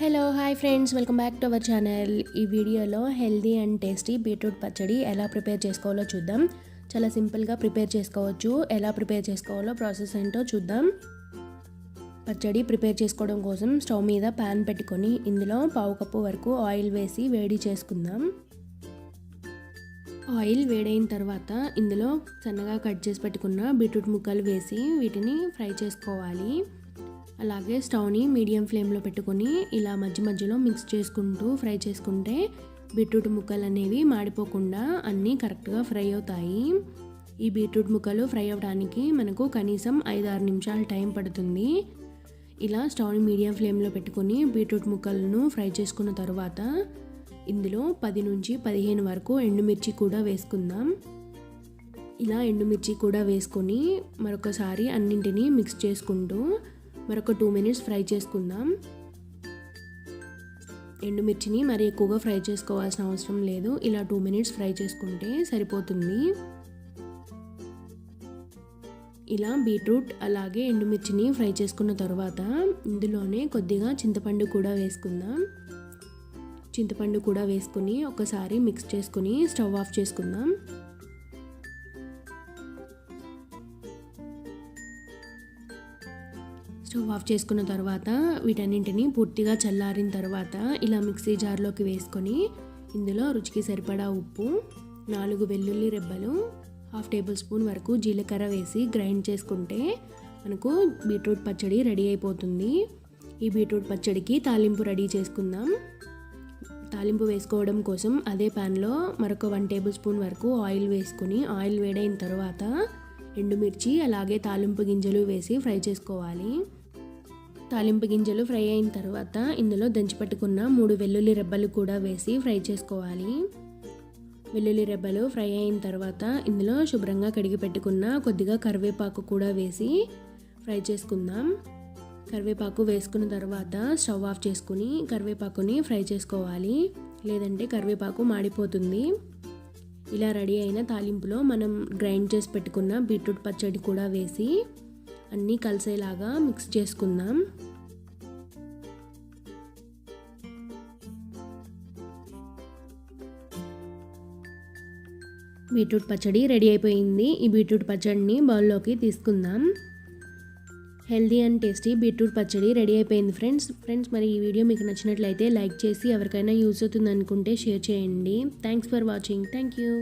Hello hi friends welcome back to our channel ఈ వీడియోలో healthy and tasty beetroot పచ్చడి ఎలా ప్రిపేర్ చేసుకోవాలో చూద్దాం. చాలా సింపుల్గా ప్రిపేర్ చేసుకోవచ్చు. ఎలా ప్రిపేర్ చేసుకోవాలో ప్రాసెస్ ఏంటో చూద్దాం. పచ్చడి ప్రిపేర్ చేసుకోవడం కోసం స్టవ్ మీద ప్యాన్ పెట్టుకొని ఇందులో పావు కప్పు వరకు ఆయిల్ వేసి వేడి చేసుకుందాం. ఆయిల్ వేడైన తర్వాత ఇందులో సన్నగా కట్ చేసి పెట్టుకున్న బీట్రూట్ ముక్కలు వేసి వీటిని ఫ్రై చేసుకోవాలి. అలాగే స్టవ్ని మీడియం ఫ్లేమ్లో పెట్టుకొని ఇలా మధ్య మధ్యలో మిక్స్ చేసుకుంటూ ఫ్రై చేసుకుంటే బీట్రూట్ ముక్కలు అనేవి మాడిపోకుండా అన్నీ కరెక్ట్గా ఫ్రై అవుతాయి. ఈ బీట్రూట్ ముక్కలు ఫ్రై అవ్వడానికి మనకు కనీసం ఐదు ఆరు నిమిషాలు టైం పడుతుంది. ఇలా స్టవ్ని మీడియం ఫ్లేమ్లో పెట్టుకొని బీట్రూట్ ముక్కలను ఫ్రై చేసుకున్న తర్వాత ఇందులో పది నుంచి పదిహేను వరకు ఎండుమిర్చి కూడా వేసుకుందాం. ఇలా ఎండుమిర్చి కూడా వేసుకొని మరొకసారి అన్నింటినీ మిక్స్ చేసుకుంటూ మరొక టూ మినిట్స్ ఫ్రై చేసుకుందాం. ఎండుమిర్చిని మరి ఎక్కువగా ఫ్రై చేసుకోవాల్సిన అవసరం లేదు. ఇలా టూ మినిట్స్ ఫ్రై చేసుకుంటే సరిపోతుంది. ఇలా బీట్రూట్ అలాగే ఎండుమిర్చిని ఫ్రై చేసుకున్న తర్వాత ఇందులోనే కొద్దిగా చింతపండు కూడా వేసుకుందాం. చింతపండు కూడా వేసుకుని ఒకసారి మిక్స్ చేసుకుని స్టవ్ ఆఫ్ చేసుకుందాం. స్టవ్ ఆఫ్ చేసుకున్న తర్వాత వీటన్నింటిని పూర్తిగా చల్లారిన తర్వాత ఇలా మిక్సీ జార్లోకి వేసుకొని ఇందులో రుచికి సరిపడా ఉప్పు నాలుగు వెల్లుల్లి రెబ్బలు హాఫ్ టేబుల్ స్పూన్ వరకు జీలకర్ర వేసి గ్రైండ్ చేసుకుంటే మనకు బీట్రూట్ పచ్చడి రెడీ అయిపోతుంది. ఈ బీట్రూట్ పచ్చడికి తాలింపు రెడీ చేసుకుందాం. తాలింపు వేసుకోవడం కోసం అదే ప్యాన్లో మరొక వన్ టేబుల్ స్పూన్ వరకు ఆయిల్ వేసుకుని ఆయిల్ వేడైన తర్వాత ఎండుమిర్చి అలాగే తాలింపు గింజలు వేసి ఫ్రై చేసుకోవాలి. తాలింపు గింజలు ఫ్రై అయిన తర్వాత ఇందులో దంచిపెట్టుకున్న మూడు వెల్లుల్లి రెబ్బలు కూడా వేసి ఫ్రై చేసుకోవాలి. వెల్లుల్లి రెబ్బలు ఫ్రై అయిన తర్వాత ఇందులో శుభ్రంగా కడిగి పెట్టుకున్న కొద్దిగా కరివేపాకు కూడా వేసి ఫ్రై చేసుకుందాం. కరివేపాకు వేసుకున్న తర్వాత స్టవ్ ఆఫ్ చేసుకుని కరివేపాకుని ఫ్రై చేసుకోవాలి. లేదంటే కరివేపాకు మాడిపోతుంది. ఇలా రెడీ అయిన తాలింపులో మనం గ్రైండ్ చేసి పెట్టుకున్న బీట్రూట్ పచ్చడి కూడా వేసి అన్నీ కలిసేలాగా మిక్స్ చేసుకుందాం. బీట్రూట్ పచ్చడి రెడీ అయిపోయింది. ఈ బీట్రూట్ పచ్చడిని బౌల్లోకి తీసుకుందాం. హెల్దీ అండ్ టేస్టీ బీట్రూట్ పచ్చడి రెడీ అయిపోయింది ఫ్రెండ్స్. ఫ్రెండ్స్ మరి ఈ వీడియో మీకు నచ్చినట్లయితే లైక్ చేసి ఎవరికైనా యూజ్ అవుతుంది అనుకుంటే షేర్ చేయండి. Thanks for watching. Thank you.